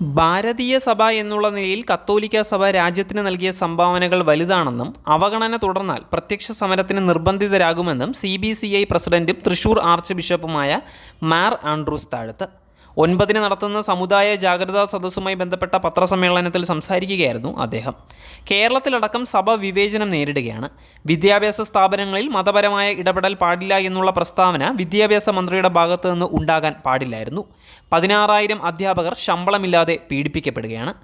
ഭാരതീയ സഭ എന്നുള്ള നിലയിൽ കത്തോലിക്ക സഭ രാജ്യത്തിന് നൽകിയ സംഭാവനകൾ വലുതാണെന്നും അവഗണന തുടർന്നാൽ പ്രത്യക്ഷ സമരത്തിന് നിർബന്ധിതരാകുമെന്നും സി പ്രസിഡന്റും തൃശൂർ ആർച്ച് ബിഷപ്പുമായ മാർ ആൻഡ്രൂസ് താഴത്ത് ഒൻപതിന് നടത്തുന്ന സമുദായ ജാഗ്രതാ സദസ്സുമായി ബന്ധപ്പെട്ട പത്രസമ്മേളനത്തിൽ സംസാരിക്കുകയായിരുന്നു അദ്ദേഹം. കേരളത്തിലടക്കം സഭ വിവേചനം നേരിടുകയാണ്. വിദ്യാഭ്യാസ സ്ഥാപനങ്ങളിൽ മതപരമായ ഇടപെടൽ പാടില്ല എന്നുള്ള പ്രസ്താവന വിദ്യാഭ്യാസ മന്ത്രിയുടെ ഭാഗത്തു നിന്ന് ഉണ്ടാകാൻ പാടില്ലായിരുന്നു. പതിനാറായിരം അധ്യാപകർ ശമ്പളമില്ലാതെ പീഡിപ്പിക്കപ്പെടുകയാണ്.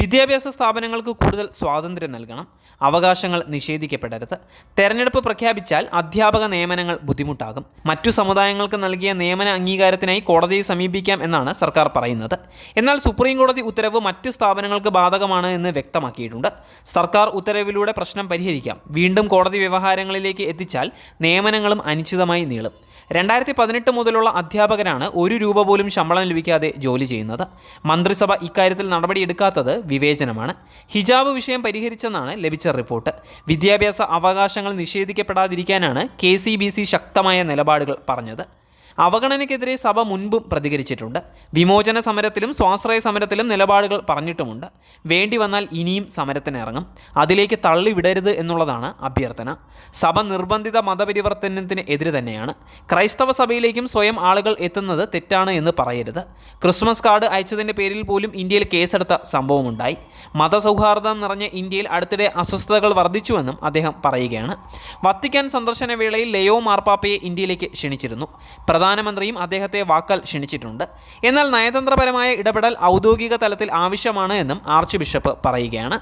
വിദ്യാഭ്യാസ സ്ഥാപനങ്ങൾക്ക് കൂടുതൽ സ്വാതന്ത്ര്യം നൽകണം. അവകാശങ്ങൾ നിഷേധിക്കപ്പെടരുത്. തെരഞ്ഞെടുപ്പ് പ്രഖ്യാപിച്ചാൽ അധ്യാപക നിയമനങ്ങൾ ബുദ്ധിമുട്ടാകും. മറ്റു സമുദായങ്ങൾക്ക് നൽകിയ നിയമന അംഗീകാരത്തിനായി കോടതിയെ സമീപിക്കാം എന്നാണ് സർക്കാർ പറയുന്നത്. എന്നാൽ സുപ്രീം കോടതി ഉത്തരവ് മറ്റ് സ്ഥാപനങ്ങൾക്ക് ബാധകമാണ് എന്ന് വ്യക്തമാക്കിയിട്ടുണ്ട്. സർക്കാർ ഉത്തരവിലൂടെ പ്രശ്നം പരിഹരിക്കാം. വീണ്ടും കോടതി വ്യവഹാരങ്ങളിലേക്ക് എത്തിച്ചാൽ നിയമനങ്ങളും അനിശ്ചിതമായി നീളും. രണ്ടായിരത്തി പതിനെട്ട് മുതലുള്ള അധ്യാപകരാണ് ഒരു രൂപ പോലും ശമ്പളം ലഭിക്കാതെ ജോലി ചെയ്യുന്നത്. മന്ത്രിസഭ ഇക്കാര്യത്തിൽ നടപടിയെടുക്കാത്തത് വിവേചനമാണ്. ഹിജാബ് വിഷയം പരിഹരിച്ചെന്നാണ് ലഭിച്ച റിപ്പോർട്ട്. വിദ്യാഭ്യാസ അവകാശങ്ങൾ നിഷേധിക്കപ്പെടാതിരിക്കാനാണ് കെ ശക്തമായ നിലപാടുകൾ പറഞ്ഞത്. അവഗണനയ്ക്കെതിരെ സഭ മുൻപും പ്രതികരിച്ചിട്ടുണ്ട്. വിമോചന സമരത്തിലും സ്വാശ്രയ സമരത്തിലും നിലപാടുകൾ പറഞ്ഞിട്ടുമുണ്ട്. വേണ്ടി വന്നാൽ ഇനിയും സമരത്തിനിറങ്ങും. അതിലേക്ക് തള്ളിവിടരുത് എന്നുള്ളതാണ് അഭ്യർത്ഥന. സഭ നിർബന്ധിത മതപരിവർത്തനത്തിന് എതിരെ തന്നെയാണ്. ക്രൈസ്തവ സഭയിലേക്കും സ്വയം ആളുകൾ എത്തുന്നത് തെറ്റാണ് എന്ന് പറയരുത്. ക്രിസ്മസ് കാർഡ് അയച്ചതിന്റെ പേരിൽ പോലും ഇന്ത്യയിൽ കേസെടുത്ത സംഭവമുണ്ടായി. മതസൗഹാർദ്ദം നിറഞ്ഞ ഇന്ത്യയിൽ അടുത്തിടെ അസ്വസ്ഥതകൾ വർദ്ധിച്ചുവെന്നും അദ്ദേഹം പറയുകയാണ്. വത്തിക്കാൻ സന്ദർശന വേളയിൽ ലയോ മാർപ്പാപ്പയെ ഇന്ത്യയിലേക്ക് ക്ഷണിച്ചിരുന്നു. പ്രധാനമന്ത്രിയും അദ്ദേഹത്തെ വാക്കൽ ക്ഷണിച്ചിട്ടുണ്ട്. എന്നാൽ നയതന്ത്രപരമായ ഇടപെടൽ ഔദ്യോഗിക തലത്തിൽ ആവശ്യമാണ് എന്നും ആർച്ച് ബിഷപ്പ് പറയുകയാണ്.